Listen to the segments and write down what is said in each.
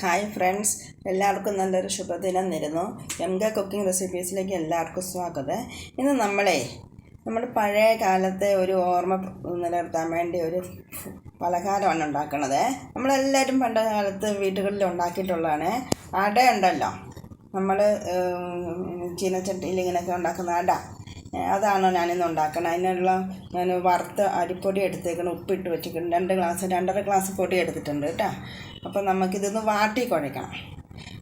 Hi friends. എല്ലാവർക്കും നല്ലൊരു ശുഭദിനം നേരുന്നു. എം കെ കുക്കിംഗ് റെസിപ്പീസിലേക്ക് എല്ലാവർക്കും സ്വാഗതം. ഇന്ന് നമ്മളെ നമ്മൾ പഴയ കാലത്തെ ഒരു ഓർമ്മ നിലനിർത്താൻ വേണ്ടി ഒരു പലഹാരമാണ് ഉണ്ടാക്കുന്നത് നമ്മളെല്ലാവരും പണ്ട കാലത്ത് വീടുകളിൽ ഉണ്ടാക്കിയിട്ടുള്ളതാണ് അട ഉണ്ടല്ലോ. നമ്മൾ ചീനച്ചട്ടിയിൽ ഇങ്ങനെയൊക്കെ ഉണ്ടാക്കുന്ന അട. അതാണ് ഞാനിന്ന് ഉണ്ടാക്കുന്നത് അതിനുള്ള ഞാൻ വറുത്ത് അരിപ്പൊടി എടുത്തേക്കണം ഉപ്പിട്ട് വെച്ചിട്ടുണ്ട്. രണ്ട് ഗ്ലാസ് രണ്ടര ഗ്ലാസ് പൊടി എടുത്തിട്ടുണ്ട് കേട്ടോ. അപ്പോൾ നമുക്കിതൊന്ന് വാട്ടി കുഴക്കണം.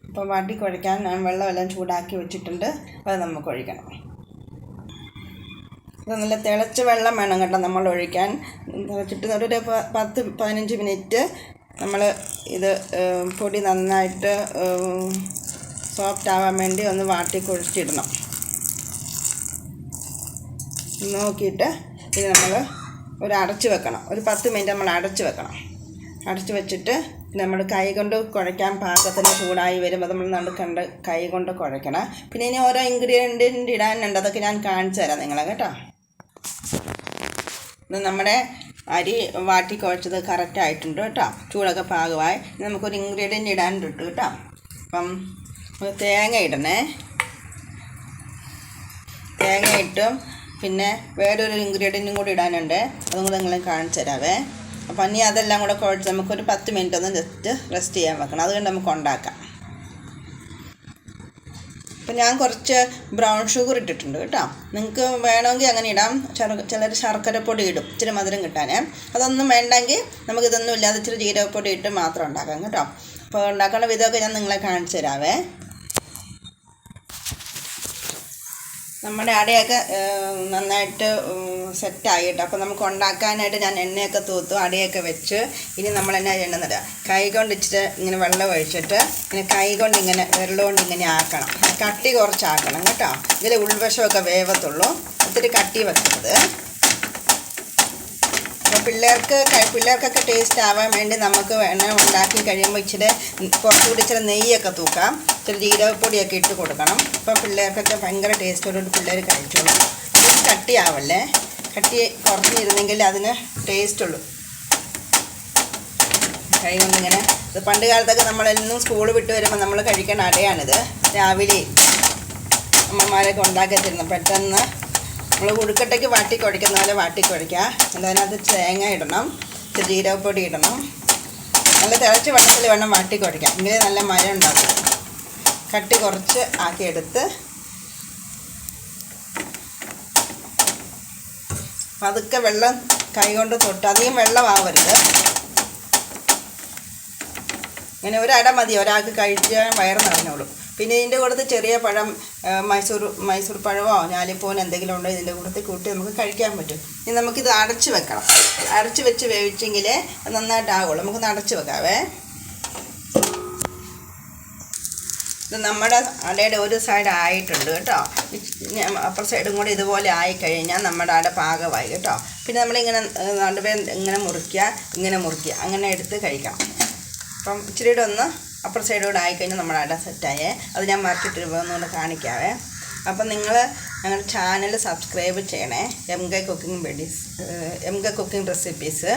അപ്പോൾ വാട്ടി കുഴക്കാൻ ഞാൻ വെള്ളമെല്ലാം ചൂടാക്കി വെച്ചിട്ടുണ്ട്. അത് നമുക്ക് ഒഴിക്കണം. ഇത് നല്ല തിളച്ച വെള്ളം വേണം കേട്ടോ നമ്മൾ ഒഴിക്കാൻ. തിളച്ചിട്ട് ഒരു പത്ത് പതിനഞ്ച് മിനിറ്റ് നമ്മൾ ഇത് പൊടി നന്നായിട്ട് സോഫ്റ്റ് ആവാൻ വേണ്ടി ഒന്ന് വാട്ടി കുഴിച്ചിടണം. നോക്കിയിട്ട് ഇത് നമ്മൾ ഒരു അടച്ച് വെക്കണം. ഒരു പത്ത് മിനിറ്റ് നമ്മൾ അടച്ച് വെക്കണം. അടച്ച് വെച്ചിട്ട് നമ്മൾ കൈ കൊണ്ട് കുഴയ്ക്കാൻ പാകത്തിന് ചൂടായി വരുമ്പോൾ നമ്മൾ നടുക്കണ്ട് കൈ കൊണ്ട് കുഴയ്ക്കണം. പിന്നെ ഇനി ഓരോ ഇൻഗ്രീഡിയന്റ് ഇടാനുണ്ട്. അതൊക്കെ ഞാൻ കാണിച്ചു തരാം നിങ്ങളെ കേട്ടോ. ഇത് നമ്മുടെ അരി വാട്ടി കുഴച്ചത് കറക്റ്റ് ആയിട്ടുണ്ട് കേട്ടോ. ചൂടൊക്കെ പാകമായി. നമുക്കൊരു ഇൻഗ്രീഡിയന്റ് ഇടാനുണ്ട് കേട്ടോ. അപ്പം തേങ്ങ ഇടണേ തേങ്ങ ഇട്ടും പിന്നെ വേറൊരു ഇൻഗ്രീഡിയന്റും കൂടി ഇടാനുണ്ട്. അതും കൂടെ നിങ്ങളെ കാണിച്ചു തരാവേ. അപ്പം ഇനി അതെല്ലാം കൂടെ കുഴച്ച് നമുക്കൊരു പത്ത് മിനിറ്റ് ഒന്ന് ജസ്റ്റ് റെസ്റ്റ് ചെയ്യാൻ വെക്കണം. അതുകൊണ്ട് നമുക്ക് ഉണ്ടാക്കാം. അപ്പം ഞാൻ കുറച്ച് ബ്രൗൺ ഷുഗർ ഇട്ടിട്ടുണ്ട് കേട്ടോ. നിങ്ങൾക്ക് വേണമെങ്കിൽ അങ്ങനെ ഇടാം. ചിലർ ശർക്കര പൊടി ഇടും. ഇച്ചിരി മധുരം കിട്ടാനേ. അതൊന്നും വേണ്ടെങ്കിൽ നമുക്കിതൊന്നും ഇല്ലാതെ ഇച്ചിരി ജീരകപ്പൊടി ഇട്ട് മാത്രം ഉണ്ടാക്കാം കേട്ടോ. അപ്പോൾ ഉണ്ടാക്കുന്ന വിധമൊക്കെ ഞാൻ നിങ്ങളെ കാണിച്ചു തരാവേ. നമ്മുടെ അടയൊക്കെ നന്നായിട്ട് സെറ്റായി കേട്ടോ അപ്പോൾ നമുക്ക് ഉണ്ടാക്കാനായിട്ട് ഞാൻ എണ്ണയൊക്കെ തൂത്തു അടയൊക്കെ വെച്ച് ഇനി നമ്മൾ എന്നാ ചെയ്യണമെന്നല്ല കൈ കൊണ്ട് ഇച്ചിരി ഇങ്ങനെ വെള്ളം ഒഴിച്ചിട്ട് ഇങ്ങനെ കൈ കൊണ്ട് ഇങ്ങനെ വെള്ളം ഇങ്ങനെ ആക്കണം. കട്ടി കുറച്ചാക്കണം കേട്ടോ. ഇതിൽ ഉൾവശമൊക്കെ വേവത്തുള്ളൂ. ഒത്തിരി കട്ടി വെക്കരുത്. പിള്ളേർക്ക് പിള്ളേർക്കൊക്കെ ടേസ്റ്റ് ആവാൻ വേണ്ടി നമുക്ക് വേണം ഉണ്ടാക്കി കഴിയുമ്പോൾ ഇച്ചിരി കുറച്ചുകൂടി ഇച്ചിരി നെയ്യൊക്കെ തൂക്കാം. ഇച്ചിരി ജീരകപ്പൊടിയൊക്കെ ഇട്ട് കൊടുക്കണം. അപ്പോൾ പിള്ളേർക്കൊക്കെ ഭയങ്കര ടേസ്റ്റോടുകൂടി പിള്ളേർ കഴിച്ചോളും അതിന് കട്ടിയാവല്ലേ? കട്ടി കുറഞ്ഞിരുന്നെങ്കിൽ അതിന് ടേസ്റ്റ് ഉള്ളൂ. കൈ കൊണ്ടിങ്ങനെ. ഇത് പണ്ട് കാലത്തൊക്കെ നമ്മളെന്നും സ്കൂൾ വിട്ട് വരുമ്പോൾ നമ്മൾ കഴിക്കണ അടയാണിത്. രാവിലെ അമ്മമാരൊക്കെ ഉണ്ടാക്കി തരുന്നു പെട്ടെന്ന് നമ്മൾ ഉഴുക്കട്ടയ്ക്ക് വാട്ടി കുഴയ്ക്കുന്ന പോലെ വാട്ടി കുഴയ്ക്കുക അതിനകത്ത് തേങ്ങ ഇടണം ജീരകപ്പൊടി ഇടണം. നല്ല തിളച്ച വെള്ളത്തിൽ വേണം വാട്ടി കുഴയ്ക്കാം ഇങ്ങനെ നല്ല മഴ ഉണ്ടാകും കട്ടി കുറച്ച് ആക്കിയെടുത്ത് പതുക്കെ വെള്ളം കൈകൊണ്ട് തൊട്ട് അധികം വെള്ളമാവരുത്. ഇങ്ങനെ ഒരട മതി ഒരാൾക്ക് കഴിച്ചാൽ വയറ് നിറഞ്ഞോളും. പിന്നെ ഇതിന്റെ കൂടത്ത് ചെറിയ പഴം മൈസൂർ മൈസൂർ പഴമോ ഞാലിപ്പൂവൻ എന്തെങ്കിലും ഉണ്ടോ ഇതിന്റെ കൂടത്ത് കൂട്ടി നമുക്ക് കഴിക്കാൻ പറ്റും. ഇനി നമുക്കിത് അടച്ച് വെക്കണം. അടച്ച് വെച്ച് വേവിച്ചെങ്കിൽ നന്നായിട്ടാകുള്ളൂ നമുക്കൊന്ന് അടച്ച് വെക്കാവേ. ഇത് നമ്മുടെ അടയുടെ ഒരു സൈഡ് ആയിട്ടുണ്ട് കേട്ടോ. അപ്പുറ സൈഡും കൂടി ഇതുപോലെ ആയി കഴിഞ്ഞാൽ നമ്മുടെ അട പാകമായി കേട്ടോ. പിന്നെ നമ്മളിങ്ങനെ നടുവേ ഇങ്ങനെ മുറിക്കുക ഇങ്ങനെ മുറിക്കുക. അങ്ങനെ എടുത്ത് കഴിക്കാം. അപ്പം ഇച്ചിരിയുടെ ഒന്ന് അപ്പുറ കൂടെ ആയിക്കഴിഞ്ഞാൽ നമ്മുടെ അട സെറ്റായേ അത് ഞാൻ മാർക്കറ്റ് ഒന്നുകൂടെ കാണിക്കാവേ. അപ്പം നിങ്ങൾ ഞങ്ങളുടെ ചാനൽ സബ്സ്ക്രൈബ് ചെയ്യണേ. എം കെ കുക്കിംഗ് ബെഡീസ് എം കെ കുക്കിംഗ് റെസിപ്പീസ്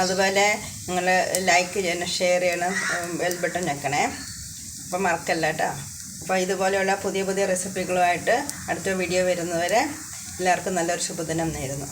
അതുപോലെ നിങ്ങൾ ലൈക്ക് ചെയ്യണം ഷെയർ ചെയ്യണം ബെൽ ബട്ടൺ ഞെക്കണേ അപ്പം മറക്കല്ല കേട്ടോ അപ്പോൾ ഇതുപോലെയുള്ള പുതിയ പുതിയ റെസിപ്പികളുമായിട്ട് അടുത്ത വീഡിയോ വരുന്നവരെ എല്ലാവർക്കും നല്ലൊരു ശുഭദിനം നേരുന്നു.